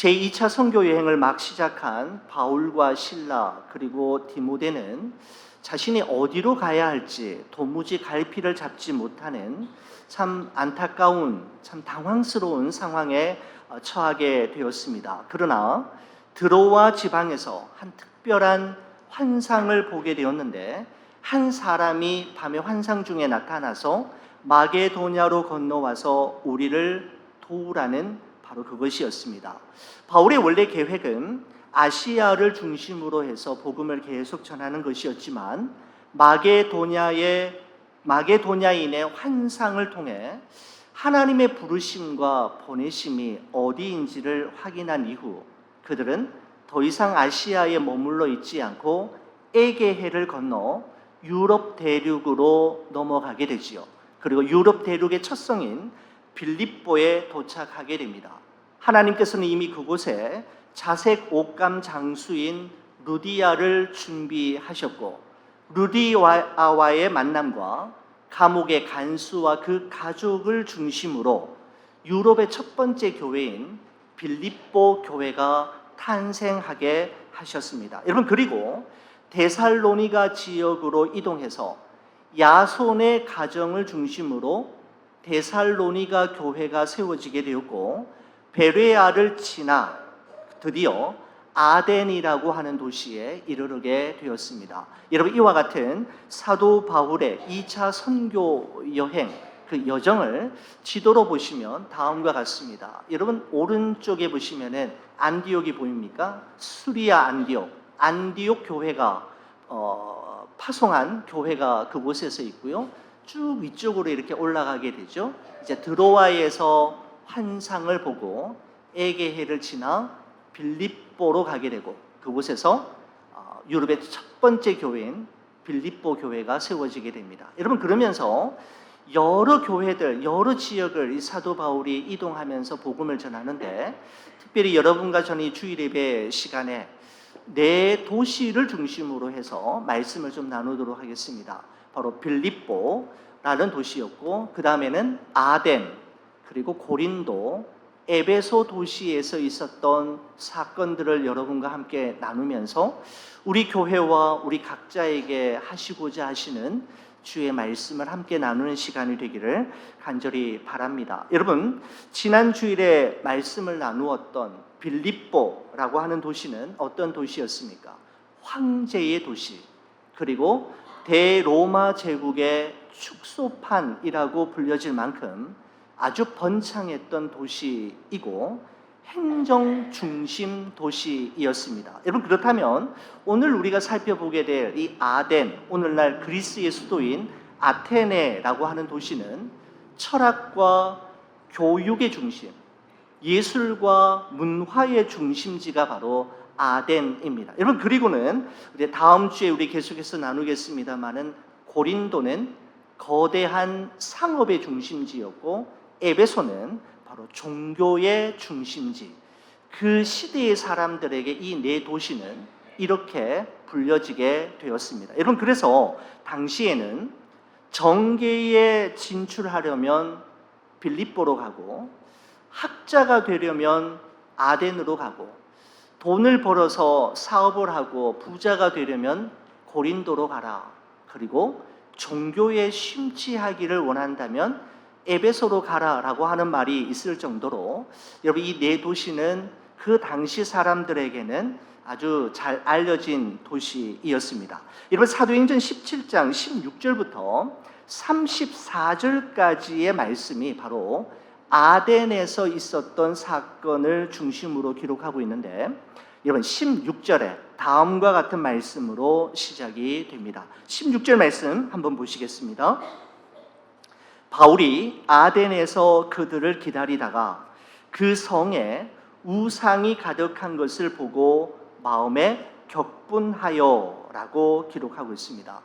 제2차 선교 여행을 막 시작한 바울과 신라 그리고 디모데는 자신이 어디로 가야 할지 도무지 갈피를 잡지 못하는 참 안타까운 참 당황스러운 상황에 어, 처하게 되었습니다. 그러나 드로와 지방에서 한 특별한 환상을 보게 되었는데 한 사람이 밤의 환상 중에 나타나서 마게도냐로 건너와서 우리를 도우라는 바로 그것이었습니다. 바울의 원래 계획은 아시아를 중심으로 해서 복음을 계속 전하는 것이었지만 마게도냐의 마게도냐인의 환상을 통해 하나님의 부르심과 보내심이 어디인지를 확인한 이후 그들은 더 이상 아시아에 머물러 있지 않고 에게해를 건너 유럽 대륙으로 넘어가게 되지요. 그리고 유럽 대륙의 첫 성인 빌립보에 도착하게 됩니다. 하나님께서는 이미 그곳에 자색 옷감 장수인 루디아를 준비하셨고 루디아와의 만남과 감옥의 간수와 그 가족을 중심으로 유럽의 첫 번째 교회인 빌립보 교회가 탄생하게 하셨습니다. 여러분 그리고 데살로니가 지역으로 이동해서 야손의 가정을 중심으로 데살로니가 교회가 세워지게 되었고 베레아를 지나 드디어 아덴이라고 하는 도시에 이르르게 되었습니다. 여러분 이와 같은 사도 바울의 2차 선교 여행 그 여정을 지도로 보시면 다음과 같습니다. 여러분 오른쪽에 보시면은 안디옥이 보입니까? 수리아 안디옥, 안디옥 교회가 어, 파송한 교회가 그곳에서 있고요. 쭉 위쪽으로 이렇게 올라가게 되죠. 이제 드로아에서 환상을 보고 에게해를 지나 빌립보로 가게 되고 그곳에서 어, 유럽의 첫 번째 교회인 빌립보 교회가 세워지게 됩니다. 여러분 그러면서 여러 교회들, 여러 지역을 이 사도 바울이 이동하면서 복음을 전하는데 특별히 여러분과 저는 주일 예배 시간에 네 도시를 중심으로 해서 말씀을 좀 나누도록 하겠습니다. 바로 빌립보라는 도시였고 그 다음에는 아덴 그리고 고린도 에베소 도시에서 있었던 사건들을 여러분과 함께 나누면서 우리 교회와 우리 각자에게 하시고자 하시는 주의 말씀을 함께 나누는 시간이 되기를 간절히 바랍니다. 여러분, 지난 주일에 말씀을 나누었던 빌립보라고 하는 도시는 어떤 도시였습니까? 황제의 도시. 그리고 대로마 제국의 축소판이라고 불려질 만큼 아주 번창했던 도시이고 행정 중심 도시이었습니다. 여러분 그렇다면 오늘 우리가 살펴보게 될 이 아덴 오늘날 그리스의 수도인 아테네라고 하는 도시는 철학과 교육의 중심, 예술과 문화의 중심지가 바로 아덴입니다. 여러분 그리고는 우리 다음 주에 우리 계속해서 나누겠습니다만은 고린도는 거대한 상업의 중심지였고 에베소는 바로 종교의 중심지. 그 시대의 사람들에게 이 네 도시는 이렇게 불려지게 되었습니다. 여러분 그래서 당시에는 정계에 진출하려면 빌립보로 가고 학자가 되려면 아덴으로 가고 돈을 벌어서 사업을 하고 부자가 되려면 고린도로 가라. 그리고 종교에 심취하기를 원한다면 에베소로 가라라고 하는 말이 있을 정도로 여러분 이 네 도시는 그 당시 사람들에게는 아주 잘 알려진 도시이었습니다. 여러분 사도행전 17장 16절부터 34절까지의 말씀이 바로 아덴에서 있었던 사건을 중심으로 기록하고 있는데 여러분 16절에 다음과 같은 말씀으로 시작이 됩니다. 16절 말씀 한번 보시겠습니다. 바울이 아덴에서 그들을 기다리다가 그 성에 우상이 가득한 것을 보고 마음에 격분하여라고 기록하고 있습니다.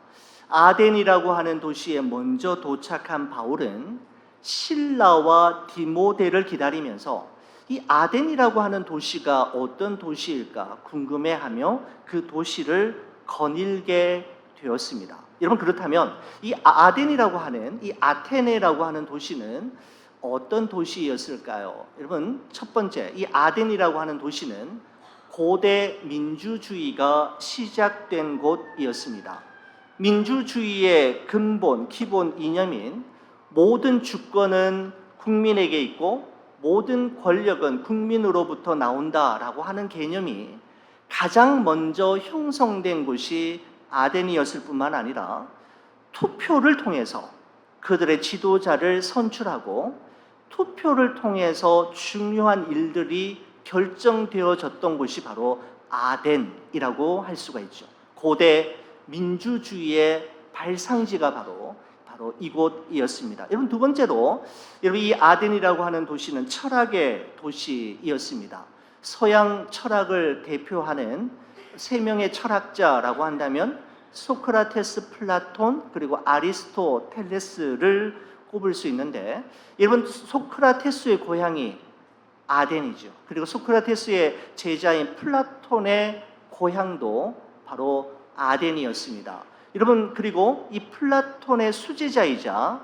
아덴이라고 하는 도시에 먼저 도착한 바울은 신라와 디모데를 기다리면서 이 아덴이라고 하는 도시가 어떤 도시일까 궁금해하며 그 도시를 거닐게 되었습니다. 여러분 그렇다면 이 아덴이라고 하는 이 아테네라고 하는 도시는 어떤 도시였을까요? 여러분, 첫 번째, 이 아덴이라고 하는 도시는 고대 민주주의가 시작된 곳이었습니다. 민주주의의 근본, 기본 이념인 모든 주권은 국민에게 있고 모든 권력은 국민으로부터 나온다라고 하는 개념이 가장 먼저 형성된 곳이 아덴이었을 뿐만 아니라 투표를 통해서 그들의 지도자를 선출하고 투표를 통해서 중요한 일들이 결정되어졌던 곳이 바로 아덴이라고 할 수가 있죠. 고대 민주주의의 발상지가 바로 바로 이곳이었습니다. 여러분 두 번째로 여러분 이 아덴이라고 하는 도시는 철학의 도시이었습니다. 서양 철학을 대표하는 세 명의 철학자라고 한다면 소크라테스, 플라톤 그리고 아리스토텔레스를 꼽을 수 있는데 여러분 소크라테스의 고향이 아덴이죠. 그리고 소크라테스의 제자인 플라톤의 고향도 바로 아덴이었습니다. 여러분 그리고 이 플라톤의 수제자이자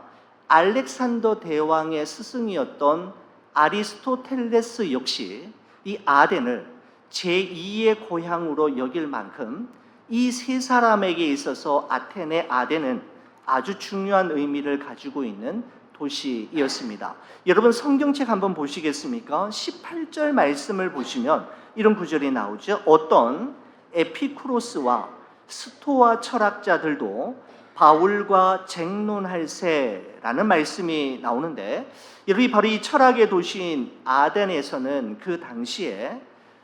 알렉산더 대왕의 스승이었던 아리스토텔레스 역시 이 아덴을 제2의 고향으로 여길 만큼 이 세 사람에게 있어서 아테네 아덴은 아주 중요한 의미를 가지고 있는 도시이었습니다. 여러분 성경책 한번 보시겠습니까? 18절 말씀을 보시면 이런 구절이 나오죠. 어떤 에피쿠로스와 스토아 철학자들도 바울과 쟁론할세라는 말씀이 나오는데 여러분 바로 이 철학의 도시인 아덴에서는 그 당시에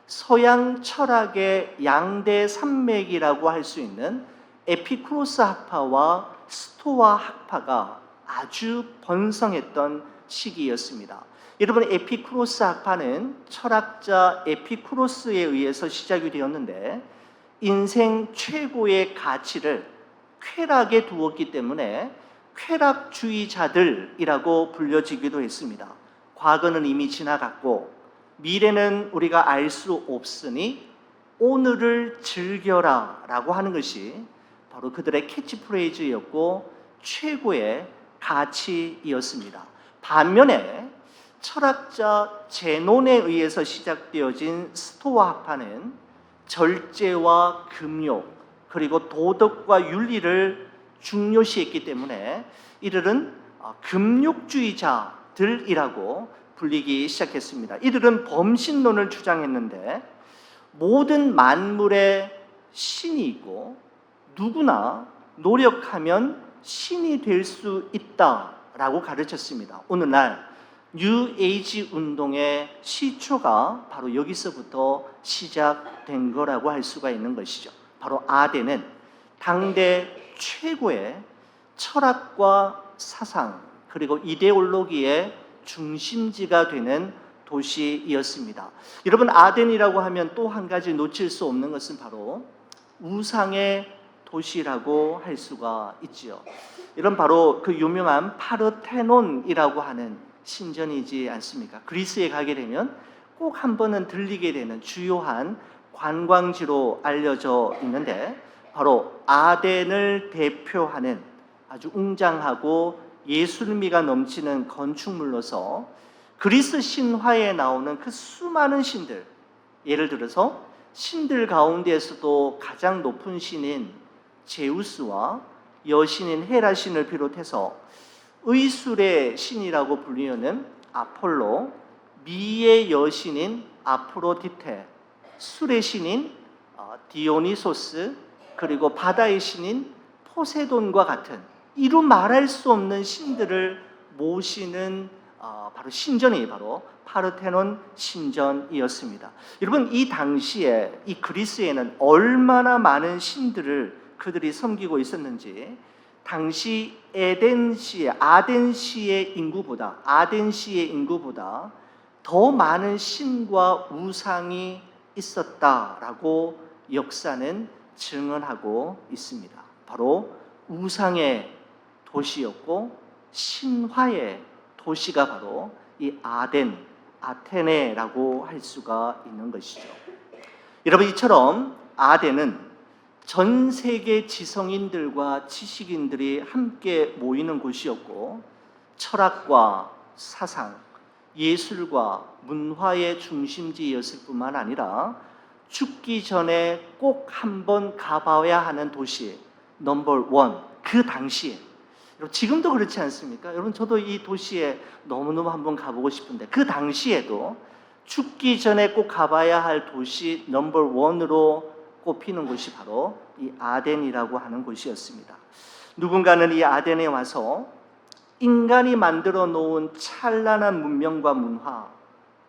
서양 철학의 양대 산맥이라고 할 수 있는 에피쿠로스 학파와 스토아 학파가 아주 번성했던 시기였습니다. 여러분 에피쿠로스 학파는 철학자 에피쿠로스에 의해서 시작이 되었는데 인생 최고의 가치를 쾌락에 두었기 때문에 쾌락주의자들이라고 불려지기도 했습니다. 과거는 이미 지나갔고 미래는 우리가 알 수 없으니 오늘을 즐겨라 라고 하는 것이 바로 그들의 캐치프레이즈였고 최고의 가치이었습니다. 반면에 철학자 제논에 의해서 시작되어진 스토아 학파는 절제와 금욕 그리고 도덕과 윤리를 중요시했기 때문에 이들은 어, 금욕주의자들이라고 불리기 시작했습니다. 이들은 범신론을 주장했는데 모든 만물에 신이 있고 누구나 노력하면 신이 될 수 있다라고 가르쳤습니다. 오늘날 뉴 에이지 운동의 시초가 바로 여기서부터 시작된 거라고 할 수가 있는 것이죠. 바로 아덴은 당대 최고의 철학과 사상 그리고 이데올로기의 중심지가 되는 도시이었습니다. 여러분 아덴이라고 하면 또 한 가지 놓칠 수 없는 것은 바로 우상의 도시라고 할 수가 있지요. 이런 바로 그 유명한 파르테논이라고 하는 신전이지 않습니까? 그리스에 가게 되면 꼭 한 번은 들리게 되는 주요한 관광지로 알려져 있는데 바로 아덴을 대표하는 아주 웅장하고 예술미가 넘치는 건축물로서 그리스 신화에 나오는 그 수많은 신들 예를 들어서 신들 가운데에서도 가장 높은 신인 제우스와 여신인 헤라 신을 비롯해서 의술의 신이라고 불리는 아폴로, 미의 여신인 아프로디테, 술의 신인 어, 디오니소스, 그리고 바다의 신인 포세돈과 같은 이루 말할 수 없는 신들을 모시는 어, 바로 신전이 바로 파르테논 신전이었습니다. 여러분 이 당시에 이 그리스에는 얼마나 많은 신들을 그들이 섬기고 있었는지 당시 에덴시의 아덴시의 인구보다 아덴시의 인구보다 더 많은 신과 우상이 있었다라고 역사는 증언하고 있습니다. 바로 우상의 도시였고 신화의 도시가 바로 이 아덴, 아테네라고 할 수가 있는 것이죠. 여러분 이처럼 아덴은 전 세계 지성인들과 지식인들이 함께 모이는 곳이었고 철학과 사상, 예술과 문화의 중심지였을 뿐만 아니라 죽기 전에 꼭 한번 가봐야 하는 도시 넘버 원. 그 당시에 지금도 그렇지 않습니까? 여러분 저도 이 도시에 너무너무 한번 가보고 싶은데 그 당시에도 죽기 전에 꼭 가봐야 할 도시 넘버 원으로 꼽히는 곳이 바로 이 아덴이라고 하는 곳이었습니다. 누군가는 이 아덴에 와서 인간이 만들어 놓은 찬란한 문명과 문화,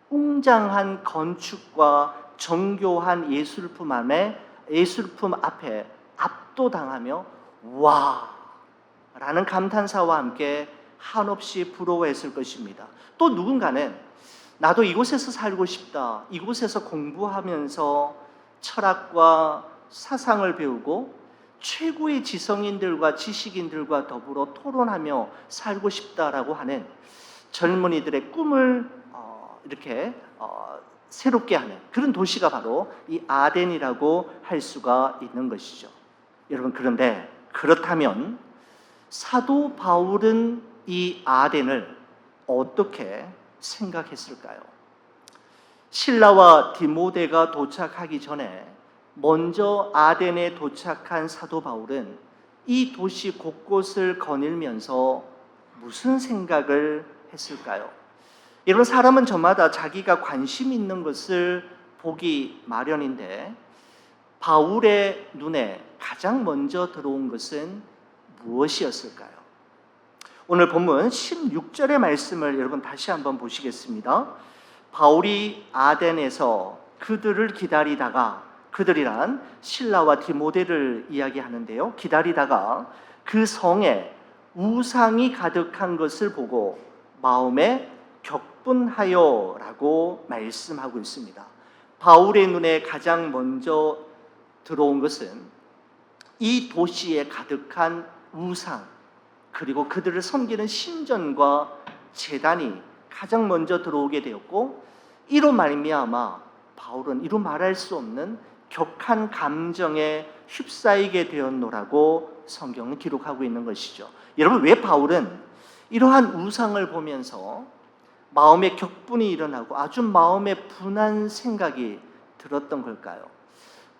웅장한 건축과 정교한 예술품 안에 예술품 앞에 압도당하며 와 라는 감탄사와 함께 한없이 부러워했을 것입니다. 또 누군가는 나도 이곳에서 살고 싶다. 이곳에서 공부하면서 철학과 사상을 배우고 최고의 지성인들과 지식인들과 더불어 토론하며 살고 싶다라고 하는 젊은이들의 꿈을 어, 이렇게 어, 새롭게 하는 그런 도시가 바로 이 아덴이라고 할 수가 있는 것이죠. 여러분 그런데 그렇다면 사도 바울은 이 아덴을 어떻게 생각했을까요? 신라와 디모데가 도착하기 전에 먼저 아덴에 도착한 사도 바울은 이 도시 곳곳을 거닐면서 무슨 생각을 했을까요? 이런 사람은 저마다 자기가 관심 있는 것을 보기 마련인데 바울의 눈에 가장 먼저 들어온 것은 무엇이었을까요? 오늘 본문 16절의 말씀을 여러분 다시 한번 보시겠습니다. 바울이 아덴에서 그들을 기다리다가 그들이란 신라와 디모데를 이야기하는데요. 기다리다가 그 성에 우상이 가득한 것을 보고 마음에 격분하여라고 말씀하고 있습니다. 바울의 눈에 가장 먼저 들어온 것은 이 도시에 가득한 우상 그리고 그들을 섬기는 신전과 재단이 가장 먼저 들어오게 되었고 이로 말미암아 바울은 이루 말할 수 없는 격한 감정에 휩싸이게 되었노라고 성경은 기록하고 있는 것이죠. 여러분 왜 바울은 이러한 우상을 보면서 마음의 격분이 일어나고 아주 마음에 분한 생각이 들었던 걸까요?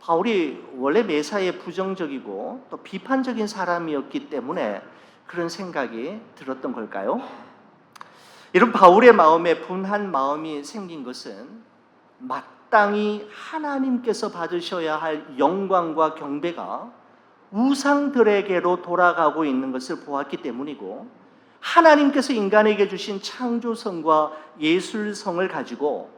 바울이 원래 매사에 부정적이고 또 비판적인 사람이었기 때문에 그런 생각이 들었던 걸까요? 이런 바울의 마음에 분한 마음이 생긴 것은 마땅히 하나님께서 받으셔야 할 영광과 경배가 우상들에게로 돌아가고 있는 것을 보았기 때문이고 하나님께서 인간에게 주신 창조성과 예술성을 가지고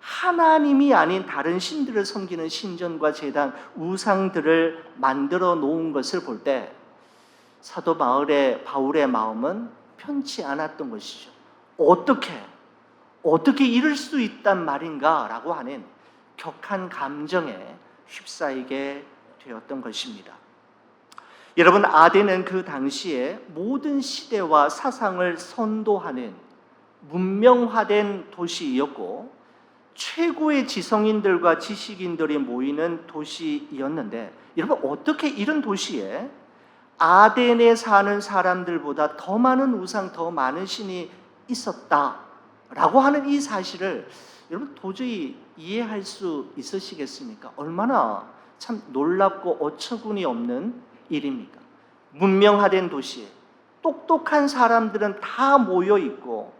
하나님이 아닌 다른 신들을 섬기는 신전과 제단, 우상들을 만들어 놓은 것을 볼 때 사도 바울의 바울의 마음은 편치 않았던 것이죠. 어떻게 어떻게 이럴 수 있단 말인가라고 하는 격한 감정에 휩싸이게 되었던 것입니다. 여러분 아덴은 그 당시에 모든 시대와 사상을 선도하는 문명화된 도시였고 최고의 지성인들과 지식인들이 모이는 도시였는데 여러분 어떻게 이런 도시에 아덴에 사는 사람들보다 더 많은 우상, 더 많은 신이 있었다라고 하는 이 사실을 여러분 도저히 이해할 수 있으시겠습니까? 얼마나 참 놀랍고 어처구니 없는 일입니까? 문명화된 도시에 똑똑한 사람들은 다 모여 있고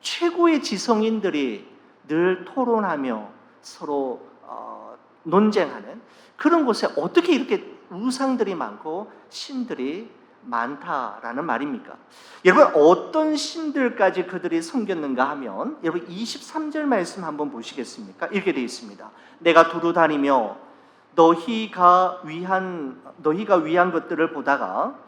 최고의 지성인들이 늘 토론하며 서로 어, 논쟁하는 그런 곳에 어떻게 이렇게 우상들이 많고 신들이 많다라는 말입니까? 여러분 어떤 신들까지 그들이 섬겼는가 하면 여러분 23절 말씀 한번 보시겠습니까? 이렇게 되어 있습니다. 내가 두루 다니며 너희가 위한 너희가 위한 것들을 보다가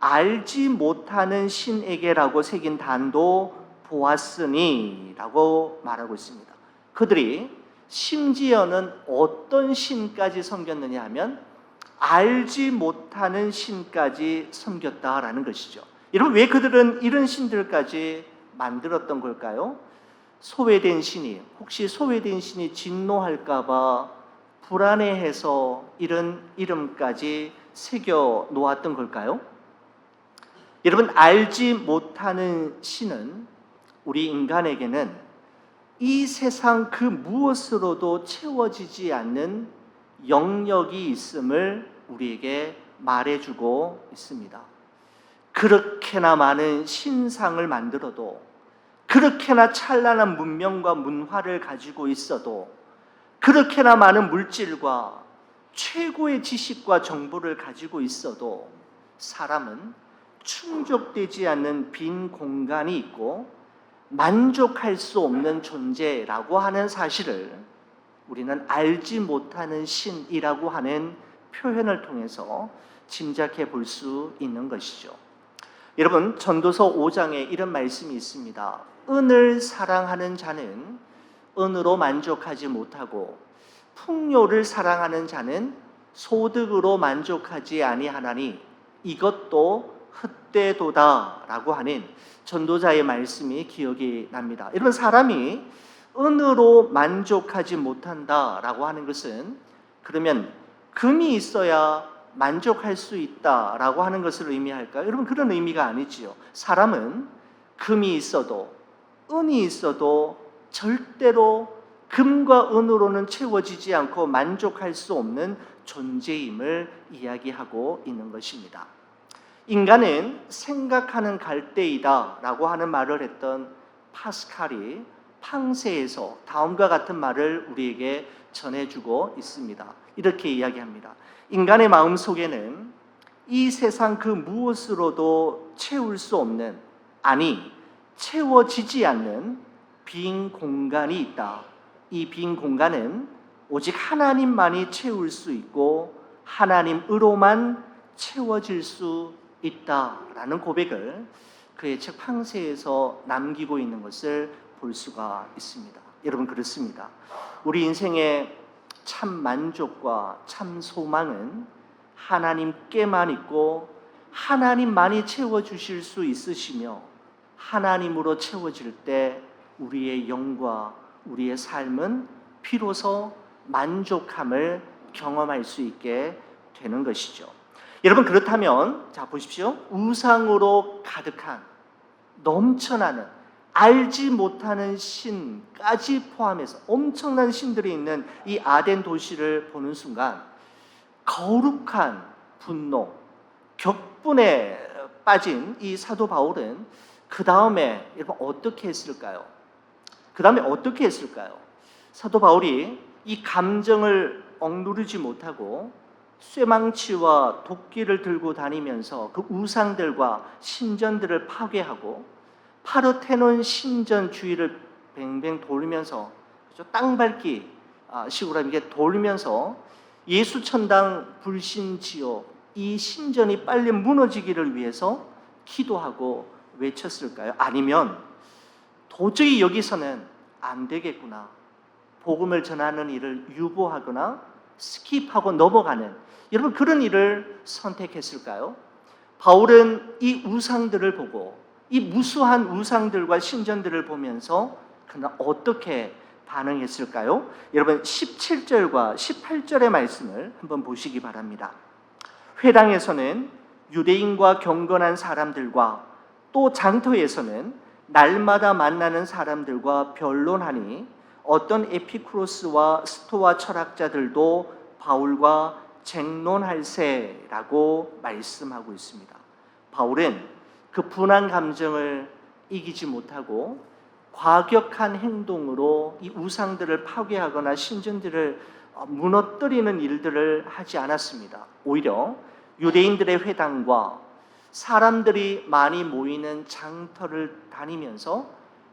알지 못하는 신에게라고 새긴 단도 보았으니라고 말하고 있습니다. 그들이 심지어는 어떤 신까지 섬겼느냐 하면 알지 못하는 신까지 섬겼다라는 것이죠. 여러분 왜 그들은 이런 신들까지 만들었던 걸까요? 소외된 신이 혹시 소외된 신이 진노할까봐 불안해해서 이런 이름까지 새겨 놓았던 걸까요? 여러분 알지 못하는 신은 우리 인간에게는 이 세상 그 무엇으로도 채워지지 않는 영역이 있음을 우리에게 말해주고 있습니다. 그렇게나 많은 신상을 만들어도 그렇게나 찬란한 문명과 문화를 가지고 있어도 그렇게나 많은 물질과 최고의 지식과 정보를 가지고 있어도 사람은 충족되지 않는 빈 공간이 있고 만족할 수 없는 존재라고 하는 사실을 우리는 알지 못하는 신이라고 하는 표현을 통해서 짐작해 볼 수 있는 것이죠. 여러분, 전도서 5장에 이런 말씀이 있습니다. 은을 사랑하는 자는 은으로 만족하지 못하고 풍요를 사랑하는 자는 소득으로 만족하지 아니하나니 이것도 헛되도다라고 하는 전도자의 말씀이 기억이 납니다. 여러분 사람이 은으로 만족하지 못한다라고 하는 것은 그러면 금이 있어야 만족할 수 있다라고 하는 것을 의미할까요? 여러분 그런 의미가 아니지요. 사람은 금이 있어도 은이 있어도 절대로 금과 은으로는 채워지지 않고 만족할 수 없는 존재임을 이야기하고 있는 것입니다. 인간은 생각하는 갈대이다라고 하는 말을 했던 파스칼이 팡세에서 다음과 같은 말을 우리에게 전해주고 있습니다. 이렇게 이야기합니다. 인간의 마음 속에는 이 세상 그 무엇으로도 채울 수 없는 아니 채워지지 않는 빈 공간이 있다. 이 빈 공간은 오직 하나님만이 채울 수 있고 하나님으로만 채워질 수 있다라는 고백을 그의 책 팡세에서 남기고 있는 것을 볼 수가 있습니다. 여러분 그렇습니다. 우리 인생의 참 만족과 참 소망은 하나님께만 있고 하나님만이 채워 주실 수 있으시며 하나님으로 채워질 때 우리의 영과 우리의 삶은 비로소 만족함을 경험할 수 있게 되는 것이죠. 여러분 그렇다면 자 보십시오. 우상으로 가득한 넘쳐나는 알지 못하는 신까지 포함해서 엄청난 신들이 있는 이 아덴 도시를 보는 순간 거룩한 분노, 격분에 빠진 이 사도 바울은 그 다음에 여러분 어떻게 했을까요? 그 다음에 어떻게 했을까요? 사도 바울이 이 감정을 억누르지 못하고 쇠망치와 도끼를 들고 다니면서 그 우상들과 신전들을 파괴하고 파르테논 신전 주위를 뱅뱅 돌면서 그렇죠? 땅 밟기 아, 식으로 이게 돌면서 예수 천당 불신 지옥 이 신전이 빨리 무너지기를 위해서 기도하고 외쳤을까요? 아니면 도저히 여기서는 안 되겠구나. 복음을 전하는 일을 유보하거나 스킵하고 넘어가는 여러분 그런 일을 선택했을까요? 바울은 이 우상들을 보고 이 무수한 우상들과 신전들을 보면서 그는 어떻게 반응했을까요? 여러분 17절과 18절의 말씀을 한번 보시기 바랍니다. 회당에서는 유대인과 경건한 사람들과 또 장터에서는 날마다 만나는 사람들과 변론하니 어떤 에피쿠로스와 스토아 철학자들도 바울과 쟁론할세라고 말씀하고 있습니다. 바울은 그 분한 감정을 이기지 못하고 과격한 행동으로 이 우상들을 파괴하거나 신전들을 무너뜨리는 일들을 하지 않았습니다. 오히려 유대인들의 회당과 사람들이 많이 모이는 장터를 다니면서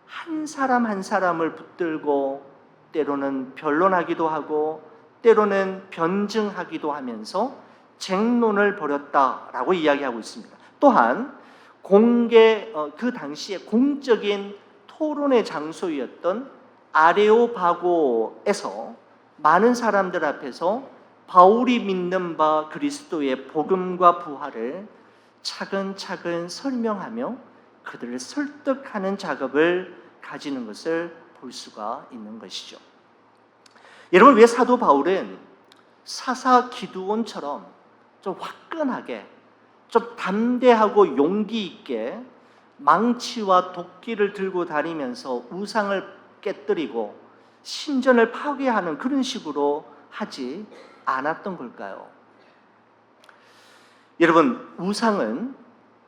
한 사람 한 사람을 붙들고 때로는 변론하기도 하고 때로는 변증하기도 하면서 쟁론을 벌였다라고 이야기하고 있습니다. 또한 공개 어, 그 당시에 공적인 토론의 장소였던 아레오바고에서 많은 사람들 앞에서 바울이 믿는 바 그리스도의 복음과 부활을 차근차근 설명하며 그들을 설득하는 작업을 가지는 것을 볼 수가 있는 것이죠. 여러분 왜 사도 바울은 사사 기두원처럼 좀 화끈하게 좀 담대하고 용기 있게 망치와 도끼를 들고 다니면서 우상을 깨뜨리고 신전을 파괴하는 그런 식으로 하지 않았던 걸까요? 여러분, 우상은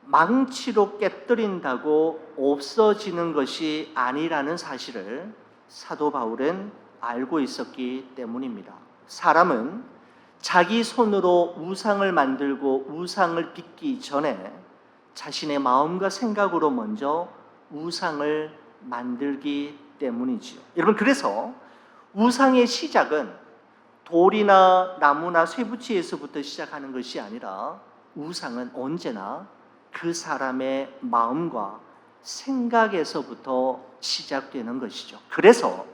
망치로 깨뜨린다고 없어지는 것이 아니라는 사실을 사도 바울은 알고 있었기 때문입니다. 사람은 자기 손으로 우상을 만들고 우상을 빚기 전에 자신의 마음과 생각으로 먼저 우상을 만들기 때문이지요. 여러분, 그래서 우상의 시작은 돌이나 나무나 쇠붙이에서부터 시작하는 것이 아니라 우상은 언제나 그 사람의 마음과 생각에서부터 시작되는 것이죠. 그래서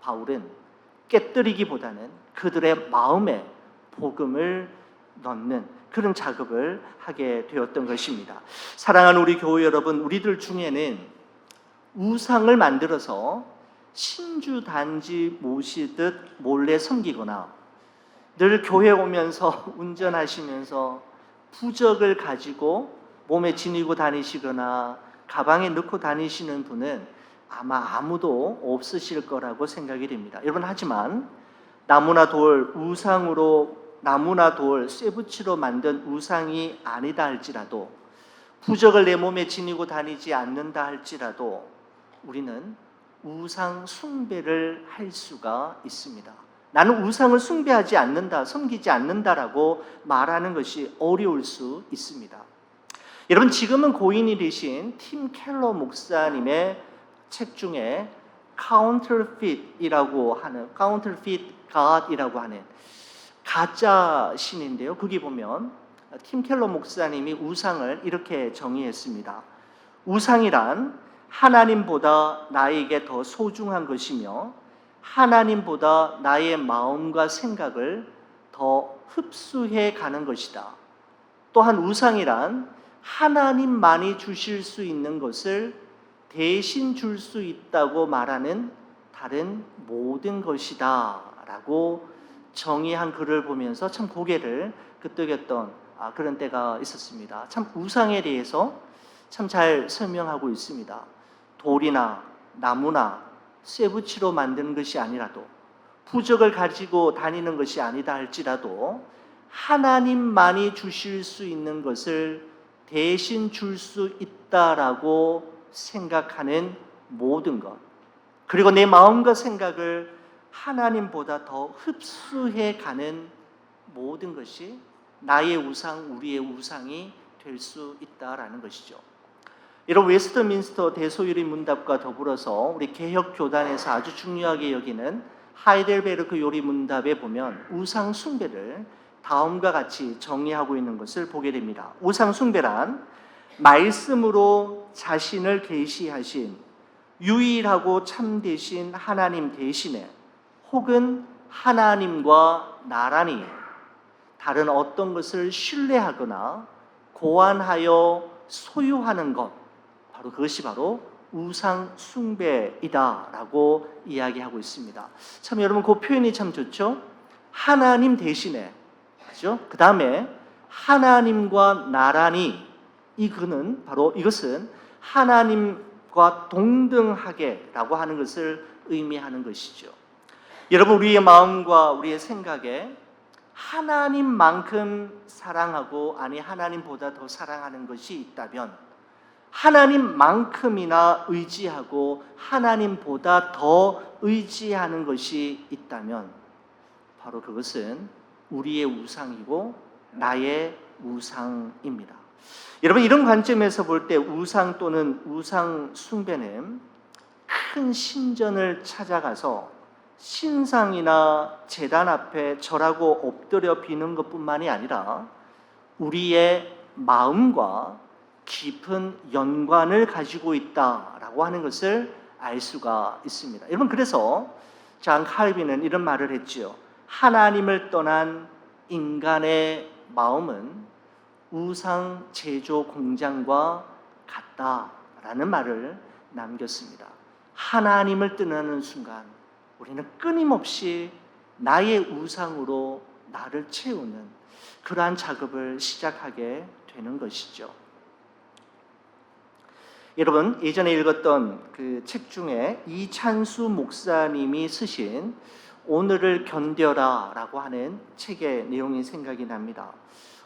바울은 깨뜨리기보다는 그들의 마음에 복음을 넣는 그런 작업을 하게 되었던 것입니다. 사랑하는 우리 교회 여러분, 우리들 중에는 우상을 만들어서 신주 단지 모시듯 몰래 섬기거나 늘 교회 오면서 운전하시면서 부적을 가지고 몸에 지니고 다니시거나 가방에 넣고 다니시는 분은 아마 아무도 없으실 거라고 생각이 됩니다. 여러분 하지만 나무나 돌 우상으로 나무나 돌 쇠붙이로 만든 우상이 아니다 할지라도 부적을 내 몸에 지니고 다니지 않는다 할지라도 우리는 우상 숭배를 할 수가 있습니다. 나는 우상을 숭배하지 않는다, 섬기지 않는다라고 말하는 것이 어려울 수 있습니다. 여러분 지금은 고인이 되신 팀 켈러 목사님의 책 중에 counterfeit이라고 하는 counterfeit god이라고 하는 가짜 신인데요. 거기 보면 팀 켈러 목사님이 우상을 이렇게 정의했습니다. 우상이란 하나님보다 나에게 더 소중한 것이며 하나님보다 나의 마음과 생각을 더 흡수해 가는 것이다. 또한 우상이란 하나님만이 주실 수 있는 것을 대신 줄 수 있다고 말하는 다른 모든 것이다. 라고 정의한 글을 보면서 참 고개를 끄덕였던 아, 그런 때가 있었습니다. 참 우상에 대해서 참 잘 설명하고 있습니다. 돌이나 나무나 쇠붙이로 만드는 것이 아니라도 부적을 가지고 다니는 것이 아니다 할지라도 하나님만이 주실 수 있는 것을 대신 줄 수 있다라고 생각하는 모든 것 그리고 내 마음과 생각을 하나님보다 더 흡수해 가는 모든 것이 나의 우상, 우리의 우상이 될 수 있다라는 것이죠. 이런 웨스트민스터 대소유리 문답과 더불어서 우리 개혁 교단에서 아주 중요하게 여기는 하이델베르크 요리 문답에 보면 우상 숭배를 다음과 같이 정리하고 있는 것을 보게 됩니다. 우상 숭배란 말씀으로 자신을 계시하신 유일하고 참 되신 하나님 대신에 혹은 하나님과 나란히 다른 어떤 것을 신뢰하거나 고안하여 소유하는 것 바로 그것이 바로 우상 숭배이다라고 이야기하고 있습니다. 참 여러분 그 표현이 참 좋죠. 하나님 대신에 그죠? 그 다음에 하나님과 나란히 이거는 바로 이것은 하나님과 동등하게라고 하는 것을 의미하는 것이죠. 여러분 우리의 마음과 우리의 생각에 하나님만큼 사랑하고 아니 하나님보다 더 사랑하는 것이 있다면 하나님만큼이나 의지하고 하나님보다 더 의지하는 것이 있다면 바로 그것은 우리의 우상이고 나의 우상입니다. 여러분 이런 관점에서 볼 때 우상 또는 우상 숭배는 큰 신전을 찾아가서 신상이나 재단 앞에 절하고 엎드려 비는 것뿐만이 아니라 우리의 마음과 깊은 연관을 가지고 있다라고 하는 것을 알 수가 있습니다. 여러분 그래서 장 칼빈은 이런 말을 했지요. 하나님을 떠난 인간의 마음은 우상 제조 공장과 같다라는 말을 남겼습니다. 하나님을 떠나는 순간 우리는 끊임없이 나의 우상으로 나를 채우는 그러한 작업을 시작하게 되는 것이죠. 여러분 예전에 읽었던 그 책 중에 이찬수 목사님이 쓰신 오늘을 견뎌라라고 하는 책의 내용이 생각이 납니다.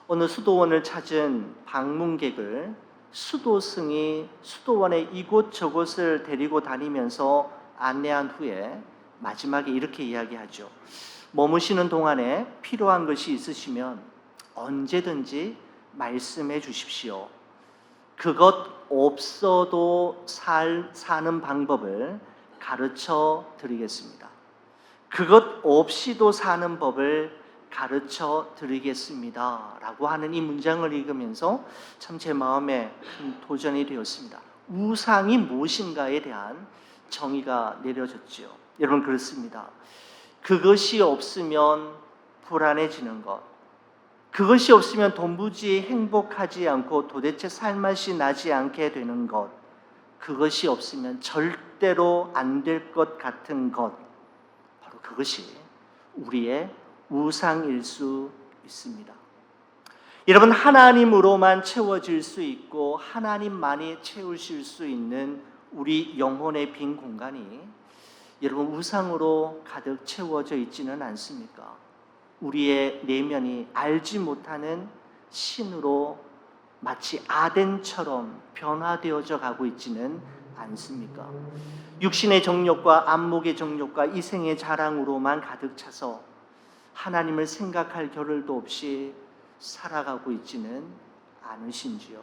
어느 수도원을 찾은 방문객을 수도승이 수도원의 이곳저곳을 데리고 다니면서 안내한 후에 마지막에 이렇게 이야기하죠. 머무시는 동안에 필요한 것이 있으시면 언제든지 말씀해 주십시오. 그것 없어도 살, 사는 방법을 가르쳐 드리겠습니다. 그것 없이도 사는 법을 가르쳐 드리겠습니다. 라고 하는 이 문장을 읽으면서 참 제 마음에 큰 도전이 되었습니다. 우상이 무엇인가에 대한 정의가 내려졌지요. 여러분 그렇습니다. 그것이 없으면 불안해지는 것. 그것이 없으면 도무지 행복하지 않고 도대체 살맛이 나지 않게 되는 것. 그것이 없으면 절대로 안 될 것 같은 것. 바로 그것이 우리의 우상일 수 있습니다. 여러분, 하나님으로만 채워질 수 있고, 하나님만이 채우실 수 있는 우리 영혼의 빈 공간이 여러분, 우상으로 가득 채워져 있지는 않습니까? 우리의 내면이 알지 못하는 신으로 마치 아덴처럼 변화되어져 가고 있지는 않습니까? 육신의 정욕과 안목의 정욕과 이생의 자랑으로만 가득 차서 하나님을 생각할 겨를도 없이 살아가고 있지는 않으신지요.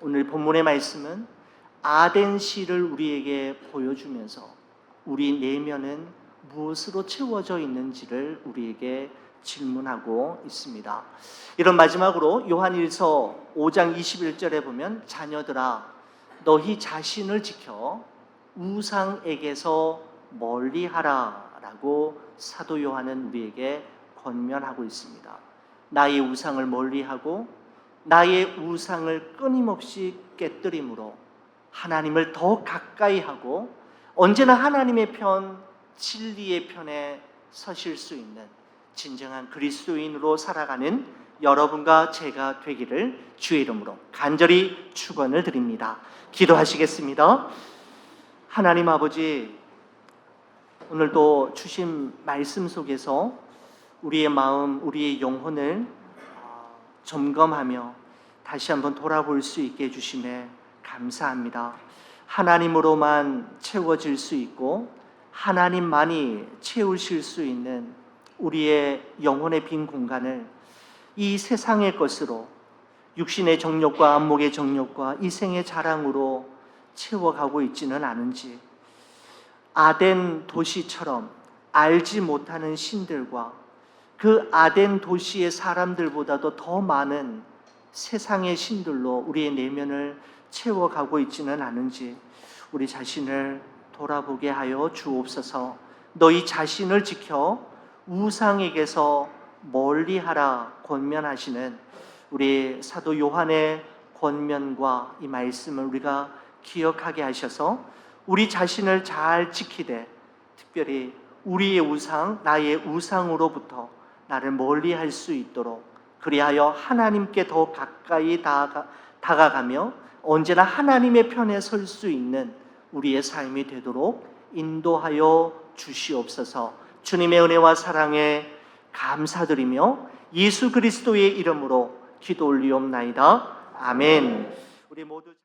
오늘 본문의 말씀은 아덴 시를 우리에게 보여주면서 우리 내면은 무엇으로 채워져 있는지를 우리에게 질문하고 있습니다. 이런 마지막으로 요한일서 5장 21절에 보면 자녀들아 너희 자신을 지켜 우상에게서 멀리하라라고 사도 요한은 우리에게 권면하고 있습니다. 나의 우상을 멀리하고 나의 우상을 끊임없이 깨뜨림으로 하나님을 더 가까이 하고 언제나 하나님의 편, 진리의 편에 서실 수 있는 진정한 그리스도인으로 살아가는 여러분과 제가 되기를 주의 이름으로 간절히 축원을 드립니다. 기도하시겠습니다. 하나님 아버지 오늘도 주신 말씀 속에서 우리의 마음, 우리의 영혼을 어, 점검하며 다시 한번 돌아볼 수 있게 해 주심에 감사합니다. 하나님으로만 채워질 수 있고 하나님만이 채우실 수 있는 우리의 영혼의 빈 공간을 이 세상의 것으로 육신의 정욕과 안목의 정욕과 이생의 자랑으로 채워가고 있지는 않은지 아덴 도시처럼 알지 못하는 신들과 그 아덴 도시의 사람들보다도 더 많은 세상의 신들로 우리의 내면을 채워가고 있지는 않은지 우리 자신을 돌아보게 하여 주옵소서. 너희 자신을 지켜 우상에게서 멀리하라 권면하시는 우리 사도 요한의 권면과 이 말씀을 우리가 기억하게 하셔서 우리 자신을 잘 지키되 특별히 우리의 우상, 나의 우상으로부터 나를 멀리 할 수 있도록 그리하여 하나님께 더 가까이 다가, 다가가며 언제나 하나님의 편에 설 수 있는 우리의 삶이 되도록 인도하여 주시옵소서 주님의 은혜와 사랑에 감사드리며 예수 그리스도의 이름으로 기도 올리옵나이다. 아멘. 우리 모두